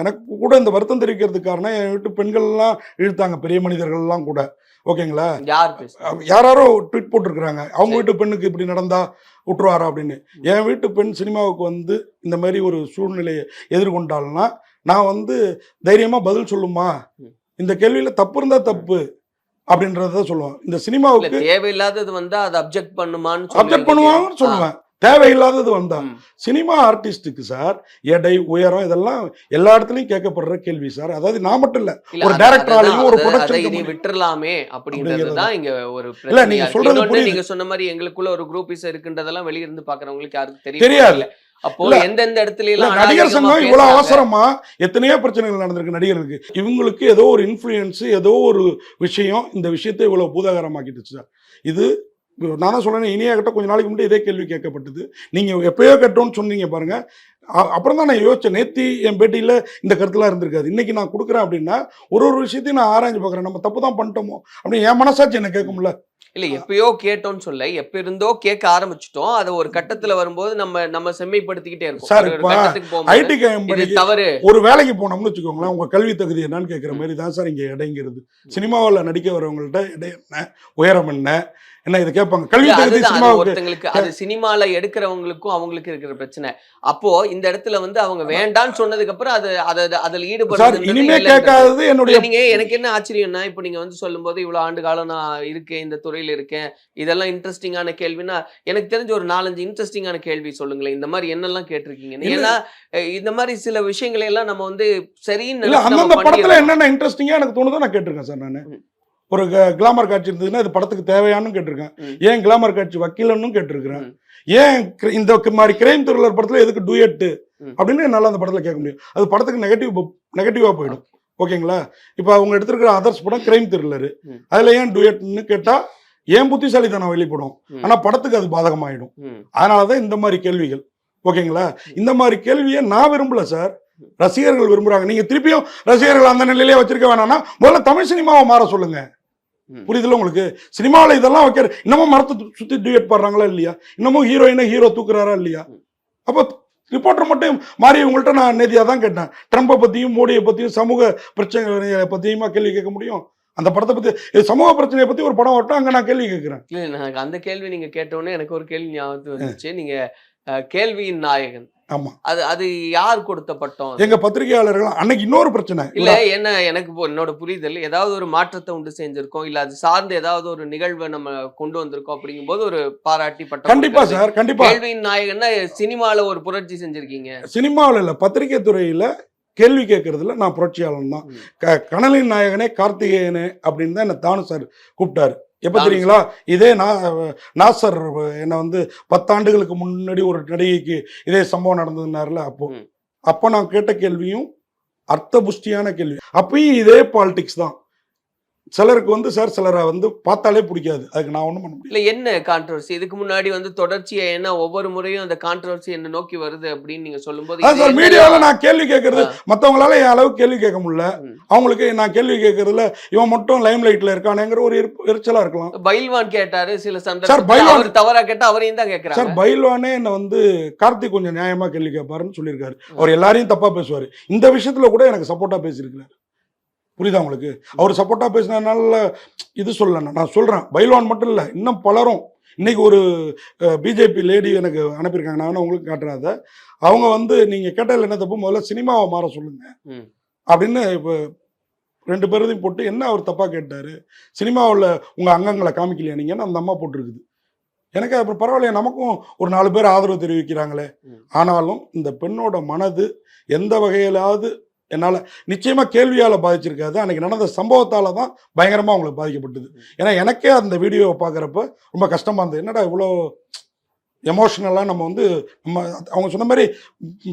எனக்கு கூட இந்த வருத்தம் தெரிவிக்கிறதுக்கு காரணம் என் வீட்டு பெண்கள்லாம் இழுத்தாங்க பெரிய மனிதர்கள்லாம் கூட. ஓகேங்களா? யார் யாராரோ ட்வீட் போட்டிருக்கிறாங்க. அவங்க. வீட்டு பெண்ணுக்கு இப்படி நடந்தா விட்டுருவாரா அப்படின்னு. என் வீட்டு பெண் சினிமாவுக்கு வந்து இந்த மாதிரி ஒரு சூழ்நிலையை எதிர்கொண்டாள்னா நான் வந்து தைரியமா பதில் சொல்லுமா. இந்த கேள்வியில தப்பு இருந்தா தப்பு அப்படின்றத சொல்லுவேன். இந்த சினிமாவுக்கு தேவையில்லாதது வந்தா அதை அப்ஜெக்ட் பண்ணுமான்னு சொல்லுவீங்க பண்ணுவாங்கன்னு? சொல்லுவேன். தேவையில்லாதது வந்தா ம். சினிமா ஆர்டிஸ்டுக்கு சார் எடை உயரம் இதெல்லாம் எல்லா இடத்துலயும் கேட்கப்படுற கேள்வி சார் அதாவது நான் மட்டும் இல்ல ஒரு ஆலையும் ஒரு company- விட்டுறலாமே அப்படிங்கிறது தான் இங்க ஒரு இல்ல, நீங்க. சொல்றது. நீங்க சொன்ன மாதிரி எங்களுக்குள்ள ஒரு குரூப்பிஸ் இருக்குன்றதெல்லாம் வெளிய இருந்து பாக்குறவங்களுக்கு யாருக்கும் தெரிய தெரியாது. அப்போ. எந்தெந்த இடத்துல எல்லாம் நடிகர் சங்கம் இவ்வளவு. அவசரமா எத்தனையோ பிரச்சனைகள் நடந்திருக்கு நடிகர்களுக்கு இவங்களுக்கு ஏதோ ஒரு இன்ஃப்ளூயன்ஸ் ஏதோ ஒரு விஷயம் இந்த விஷயத்தை இவ்வளவு பூதாகரமாக்கிடுச்சு சார் இது நான் இனியா கிட்ட கொஞ்ச நாளைக்கு முன்னாடி இதே கேள்வி கேட்கப்பட்டது. நீங்க எப்பயோ கேட்டோம்னு சொன்னீங்க பாருங்க. அ- அப்புறம் தான் நான் யோசிச்சேன். நேத்தி என் பேட்டியில இந்த கருத்துலாம் இருந்திருக்காது. இன்னைக்கு நான் கொடுக்குறேன் அப்படின்னா ஒரு ஒரு விஷயத்தையும் நான் ஆராய்ஞ்சு பார்க்குறேன். நம்ம தப்பு தான் பண்ணிட்டோமோ அப்படின்னு என் மனசாட்சி என்ன கேட்கும்ல. இல்ல எப்பயோ கேட்டோம்னு சொல்ல எப்ப இருந்தோ கேட்க ஆரம்பிச்சிட்டோம். அது ஒரு கட்டத்துல வரும்போது நம்ம நம்ம செம்மைப்படுத்திக்கிட்டே இருக்கோம். சார், ஐடி கம்பெனி தவறு. ஒரு வேலைக்கு போனோம்னு வச்சுக்கோங்களேன் உங்க கல்வி தகுதி என்னன்னு கேட்குற மாதிரி தான் சார் இங்க இடைங்கிறது. சினிமாவில் நடிக்க வரவங்கள்ட்ட இடை என்ன உயரம் என்ன என்ன இதை கேட்பாங்க? கல்வி ஒருத்தங்களுக்கு அது சினிமால எடுக்கிறவங்களுக்கும் அவங்களுக்கு இருக்கிற பிரச்சனை. அப்போ இந்த இடத்துல வந்து அவங்க வேண்டான்னு சொன்னதுக்கு அப்புறம் அது அதை அதுல ஈடுபடுறது இனிமே கேட்காதது என்னுடைய நீங்க எனக்கு என்ன ஆச்சரியம்னா இப்போ நீங்க வந்து சொல்லும்போது இவ்வளவு ஆண்டு காலம் நான் இருக்கேன் இந்த துறையில இருக்கேன். இதெல்லாம் இன்ட்ரெஸ்டிங்கான கேள்வினா எனக்கு தெரிஞ்ச ஒரு நாலஞ்சு இன்ட்ரெஸ்டிங்கான கேள்வி சொல்லுங்களேன். இந்த மாதிரி என்னெல்லாம் கேட்டிருக்கீங்கன்னு இல்ல. ஏன்னா இந்த மாதிரி சில விஷயங்களை எல்லாம் நம்ம வந்து சரின்னு அந்தந்த படத்துல. என்னென்ன இன்ட்ரெஸ்டிங்கா எனக்கு தோணுதோ நான் கேட்டிருக்கேன் சார் நான். ஒரு கிளாமர் காட்சி இருந்ததுன்னா இது படத்துக்கு தேவையான்னு கேட்டிருக்கேன். ஏன் கிளாமர் காட்சி வைக்கலன்னு கேட்டிருக்கிறேன். ஏன் இந்த மாதிரி கிரைம் த்ரில்லர் படத்துல எதுக்கு டூயட்டு. அப்படின்னு என்னால அந்த படத்துல கேட்க முடியும். அது படத்துக்கு நெகட்டிவ் நெகட்டிவா போயிடும். ஓகேங்களா? இப்போ அவங்க எடுத்திருக்கிற அதர்ஸ் படம் கிரைம் த்ரில்லரு. அதுல ஏன் டூயட்னு கேட்டா ஏன் புத்திசாலித்தனம் வெளிப்படும் ம். ஆனா படத்துக்கு அது பாதகமாயிடும். ம். அதனாலதான் இந்த மாதிரி கேள்விகள். ஓகேங்களா? இந்த மாதிரி கேள்வியை நான் விரும்பல சார் ரசிகர்கள் விரும்புறாங்க. நீங்க திருப்பியும் ரசிகர்கள் அந்த நிலையிலே வச்சிருக்க வேணாம்னா முதல்ல தமிழ் சினிமாவை மாற சொல்லுங்க. ம். புரியுதுல உங்களுக்கு? சினிமாவில் இதெல்லாம் வைக்கிற இன்னமும் மரத்தை சு- சுத்தி டியூட் பாடுறாங்களா இல்லையா? இன்னமும் ஹீரோயினை ஹீரோ தூக்குறாரா இல்லையா? அப்போ ரிப்போர்ட்டர் மட்டும் மாறி உங்கள்கிட்ட நான் நேதியாக தான் கேட்டேன். ட்ரம்பை பற்றியும் மோடியை பற்றியும் சமூக பிரச்சனைகளை பற்றியுமா கேள்வி கேட்க முடியும்? அந்த படத்தை பற்றி இது சமூக பிரச்சனையை பற்றி ஒரு படம் வரட்டும் அங்கே நான் கேள்வி கேட்குறேன். இல்ல எனக்கு அந்த கேள்வி நீங்க கேட்ட உடனே எனக்கு ஒரு கேள்வி ஞாபகத்துக்கு வந்துச்சு. நீங்க அஹ், கேள்வியின் நாயகன். ஆமா அது அது யார் கொடுத்த பட்டம்? எங்க பத்திரிகையாளர்கள் அன்னைக்கு இன்னொரு பிரச்சனை இல்ல என்ன எனக்கு என்னோட புரிதல் ஏதாவது ஒரு மாற்றத்தை உண்டு செஞ்சிருக்கோம் இல்ல அது சார்ந்து ஏதாவது ஒரு நிகழ்வை நம்ம கொண்டு வந்திருக்கோம் அப்படிங்கும்போது ஒரு பாராட்டி பட்டம் கண்டிப்பா. சார் கண்டிப்பா கேள்வியின் நாயகன்னா சினிமால ஒரு புரட்சி செஞ்சிருக்கீங்க சினிமாவில் இல்லை பத்திரிகை துறையில் கேள்வி கேட்கறதுல நான் புரட்சியாளன் தான். க கனலின் நாயகனே கார்த்திகேயனே அப்படின்னு தான் என்ன தானு சார் கூப்பிட்டாரு. எப்போ தெரியுங்களா? இதே நான் நாசர் என்னை வந்து பத்தாண்டுகளுக்கு முன்னாடி ஒரு நடிகைக்கு இதே சம்பவம் நடந்ததுனாருல அப்போ. அப்போ நான் கேட்ட கேள்வியும் அர்த்த புஷ்டியான கேள்வி. அப்பயும் இதே பாலிடிக்ஸ் தான். சிலருக்கு வந்து சார் சிலரை வந்து பார்த்தாலே பிடிக்காது. அதுக்கு நான் ஒன்றும் பண்ண முடியாது. இல்ல என்ன கான்ட்ரவர்சி இதுக்கு முன்னாடி வந்து தொடர்ச்சியா என்ன ஒவ்வொரு முறையும் அந்த கான்ட்ரவர்சி என்ன நோக்கி வருது அப்படின்னு நீங்க சொல்லும்போது சார் மீடியாவில் நான் கேள்வி கேட்கறது. மற்றவங்களால என் அளவுக்கு கேள்வி கேட்க முடியல. அவங்களுக்கு நான் கேள்வி கேட்கறதுல இவன் மட்டும் லைம் லைட்ல இருக்கானேங்கிற ஒரு எரிச்சலா இருக்கலாம். பைல்வான் கேட்டாரு சில சார், அவர் தவறா கேட்டா அவரையும் தான் சார் கேக்குறாங்க பைல்வானே என்ன வந்து கார்த்திக் கொஞ்சம் நியாயமா கேள்வி கேட்பாருன்னு சொல்லியிருக்காரு. அவர் எல்லாரையும் தப்பா பேசுவாரு. இந்த விஷயத்துல கூட எனக்கு சப்போர்ட்டா பேசியிருக்கிறாரு. புரியுதா உங்களுக்கு? அவர் சப்போர்ட்டா பேசினதுனால இது சொல்லல நான் சொல்றேன். பைல்வான் மட்டும் இல்ல இன்னும் பலரும். இன்னைக்கு ஒரு பிஜேபி லேடி எனக்கு அனுப்பியிருக்காங்க. நான் உங்களுக்கு காட்டுறேன் அதை. அவங்க வந்து நீங்க கேட்டதில் என்ன தப்பு? முதல்ல சினிமாவை மாற சொல்லுங்க. ம். அப்படின்னு இப்போ ரெண்டு பேரதையும் போட்டு என்ன அவர் தப்பா கேட்டாரு? சினிமாவில் உங்க அங்கங்களை காமிக்கலையா நீங்கன்னு அந்த அம்மா போட்டிருக்குது. எனக்கு அப்புறம் பரவாயில்லையே நமக்கும் ஒரு நாலு பேர் ஆதரவு தெரிவிக்கிறாங்களே. ஆனாலும் இந்த பெண்ணோட மனது எந்த வகையிலாவது என்னால் நிச்சயமா கேள்வியால் பாதிச்சிருக்காது. அன்னைக்கு நடந்த சம்பவத்தால தான் பயங்கரமாக அவங்களுக்கு பாதிக்கப்பட்டது. ஏன்னா எனக்கே அந்த வீடியோவை பார்க்குறப்ப ரொம்ப கஷ்டமா இருந்தது. என்னடா இவ்வளோ எமோஷ்னலாக நம்ம வந்து நம்ம அவங்க சொன்ன மாதிரி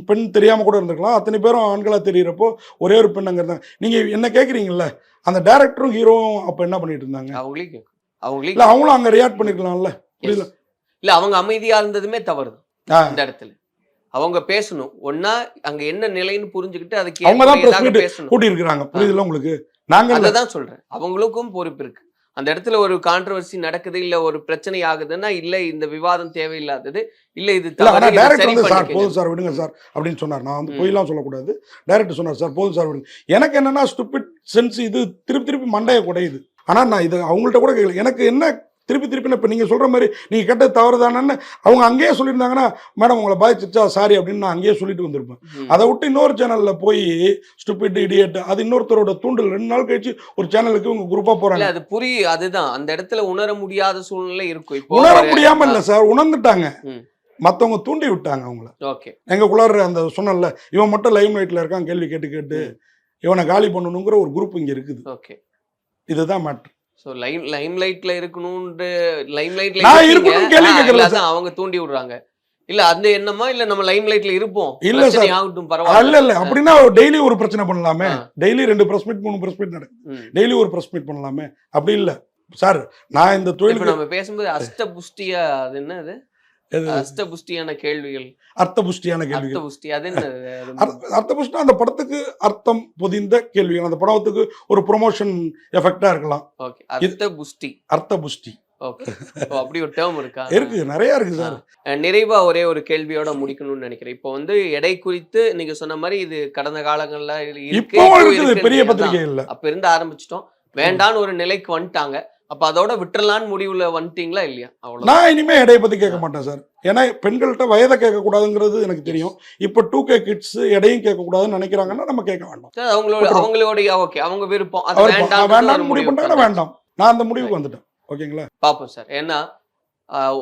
பெண் தெரியாமல் கூட இருந்திருக்கலாம். அத்தனை பேரும் ஆண்களாக தெரியிறப்போ ஒரே ஒரு பெண் அங்கே இருந்தாங்க. நீங்கள் என்ன கேட்குறீங்கல்ல அந்த டேரக்டரும் ஹீரோவும் அப்போ என்ன பண்ணிட்டு இருந்தாங்க? அவங்களே கேக்கும். அவங்களே இல்லை அவங்களும் அங்கே ரியாக்ட் பண்ணிருக்கலாம்ல. புரியல. இல்ல அவங்க அமைதியா இருந்ததுமே தவறு ஆ. இந்த இடத்துல. அவங்க பேசணும். ஒன்னா அங்க என்ன நிலைன்னு புரிஞ்சுக்கிட்டு அதுக்கு அவங்க தான் பேசணும். கூட்டி இருக்கிறாங்க புரியுதுல உங்களுக்கு? நாங்கள் அததான் சொல்றேன். அவங்களுக்கும் பொறுப்பு இருக்கு. அந்த இடத்துல ஒரு கான்ட்ரவர்சி நடக்குது இல்ல ஒரு பிரச்சனை ஆகுதுன்னா இல்ல இந்த விவாதம் தேவையில்லாதது இல்ல இது சரி. போதும் சார் விடுங்க சார் அப்படின்னு சொன்னார். நான் வந்து ம். பொய்லாம் சொல்லக்கூடாது. டேரக்டர் சொன்னார் சார் போதும் சார் விடுங்க. எனக்கு என்னன்னா ஸ்டூபிட் சென்ஸ் இது திருப்பி திருப்பி மண்டையை குடையுது ஆனா நான் இது அவங்கள்ட்ட கூட கேட்கல எனக்கு என்ன திருப்பி திருப்பி இப்போ நீங்கள் சொல்கிற மாதிரி நீங்கள் கேட்டது தவறு தானேன்னு அவங்க அங்கேயே சொல்லியிருந்தாங்கன்னா மேடம் உங்களை பாதிச்சிச்சா சாரி அப்படின்னு நான் அங்கேயே சொல்லிட்டு வந்திருப்பேன். அதை விட்டு இன்னொரு சேனலில் போய் ஸ்டூபிட் இடியட் அது இன்னொருத்தரோட தூண்டல் ரெண்டு நாள் கழிச்சு ஒரு சேனலுக்கு உங்க குரூப்பாக போகிறாங்க அது புரிய அதுதான். அந்த இடத்துல உணர முடியாத சூழ்நிலை இருக்கும். உணர ஒரு- முடியாம இல்லை சார் உணர்ந்துட்டாங்க. மற்றவங்க தூண்டி விட்டாங்க அவங்கள. ஓகே. எங்களுக்குள்ளார அந்த சொன்னல இவன் மட்டும் லைம் லைட்ல இருக்கான் கேள்வி கேட்டு கேட்டு இவனை காலி பண்ணணுங்கிற ஒரு குரூப் இங்க இருக்குது. ஓகே. இதுதான் மேட்ரு சோ லைம் லைம் லைட்ல இருக்கணும்னு லைம் லைட்ல நான் இருக்கணும்னு கேள்வி அதான் அவங்க தூண்டி விடுறாங்க. இல்ல அந்த எண்ணமா இல்ல நம்ம லைம் லைட்ல இருப்போம். இல்ல சார். ஆகட்டும் பரவாயில்ல. இல்ல அப்படின்னா டெய்லி ஒரு பிரச்சனை பண்ணலாமே. டெய்லி ரெண்டு பிரஸ் மீட் மூணு பிரஸ் மீட் நடக்கும். டெய்லி ஒரு பிரஸ் மீட் பண்ணலாமே. அப்படி இல்ல. சார் நான் இந்த தொழிலுக்கு நம்ம பேசும்போது அஷ்ட புஷ்டியா அது என்ன அது? எது? அஷ்ட புஷ்டியான கேள்விகள். அர்த்த புஷ்டியான அர்த்த கேள்விகள். புஷ்டி அது என்ன? அது? அர்த்த- அர்த்த புஷ்டினா அந்த படத்துக்கு அர்த்தம் பொதிந்த கேள்விகள். அந்த படத்துக்கு ஒரு ப்ரொமோஷன் எஃபெக்டா இருக்கலாம். ஓகே அர்த்த புஷ்டி அர்த்த புஷ்டி ஓகே. ஓ, அப்படி ஒரு டேர்ம் இருக்கா? இருக்கு நிறைய இருக்கு சார். நிறைவா ஒரே ஒரு கேள்வியோட முடிக்கணும்னு நினைக்கிறேன். இப்போ வந்து எடை குறித்து நீங்க சொன்ன மாதிரி இது கடந்த காலங்கள்ல இருக்கு. பெரிய. பத்திரிகை இல்ல அப்ப இருந்து ஆரம்பிச்சிட்டோம். வேண்டான்னு ஒரு நிலைக்கு வந்துட்டாங்க. அப்ப அதோட விட்டுறலான்னு முடிவுல வந்துட்டீங்களா இல்லையா? அவ்வளவு நான் இனிமே எடையை பத்தி கேட்க மாட்டேன் சார். ஏன்னா பெண்கள்கிட்ட வயதை கேட்க கூடாதுங்கிறது எனக்கு தெரியும். இப்போ டூ கே கிட்ஸ் எடையும் கேட்க கூடாதுன்னு நினைக்கிறாங்கன்னா நம்ம கேட்க வேண்டாம். அவங்களோட. அவங்களுடைய ஓகே அவங்க விருப்பம். வேண்டாம் முடிவு. பண்ணிட்டாங்கன்னா வேண்டாம். நான் அந்த முடிவுக்கு வந்துட்டேன். ஓகேங்களா? பாப்போம் சார். ஏன்னா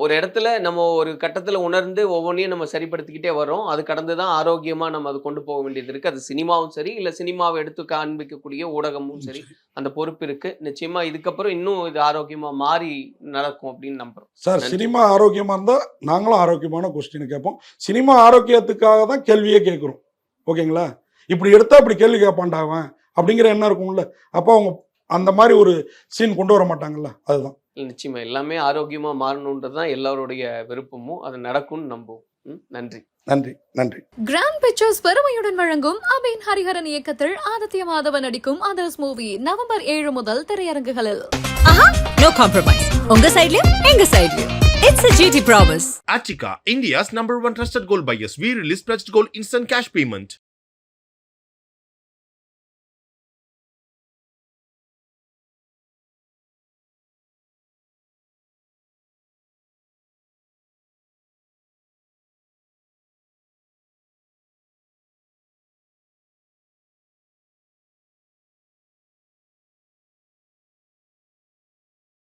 ஒரு இடத்துல நம்ம ஒரு கட்டத்துல உணர்ந்து ஒவ்வொன்றையும் நம்ம சரிப்படுத்திக்கிட்டே வரோம் அது கடந்து தான் ஆரோக்கியமா நம்ம அது கொண்டு போக வேண்டியது இருக்கு. அது சினிமாவும் சரி இல்ல சினிமாவை எடுத்து காண்பிக்கக்கூடிய ஊடகமும் சரி அந்த பொறுப்பு இருக்கு. நிச்சயமா இதுக்கப்புறம் இன்னும் இது ஆரோக்கியமா மாறி நடக்கும் அப்படின்னு நம்புறோம். சார். சினிமா ஆரோக்கியமா இருந்தா நாங்களும் ஆரோக்கியமான கொஸ்டின் கேட்போம். சினிமா ஆரோக்கியத்துக்காக தான் கேள்வியே கேட்குறோம். ஓகேங்களா? இப்படி எடுத்தா இப்படி கேள்வி கேட்பான்டா அவன் அப்படிங்கிற எண்ணம் இருக்கும்ல. அப்போ அவங்க அந்த மாதிரி ஒரு சீன் கொண்டு வர மாட்டாங்கல்ல. அதுதான். நிச்சயமா. எல்லாமே ஆரோக்கியமா மாறணுன்றது தான் எல்லாருடைய விருப்பமும். அது நடக்கும்னு நம்புவோம். நன்றி. நன்றி நன்றி. கிராண்ட் பிக்சர்ஸ் பெருமையுடன் வழங்கும் அபின் ஹரிஹரன் இயக்கத்தில் ஆதித்ய மாதவன் நடிக்கும் அதர்ஸ் மூவி நவம்பர் ஏழு முதல் திரையரங்குகளில். நோ காம்ப்ரமைஸ் உங்க சைடுலயும் எங்க சைடுலயும் it's a GT promise Attica, India's number one trusted gold buyers. We release pledged gold instant cash payment.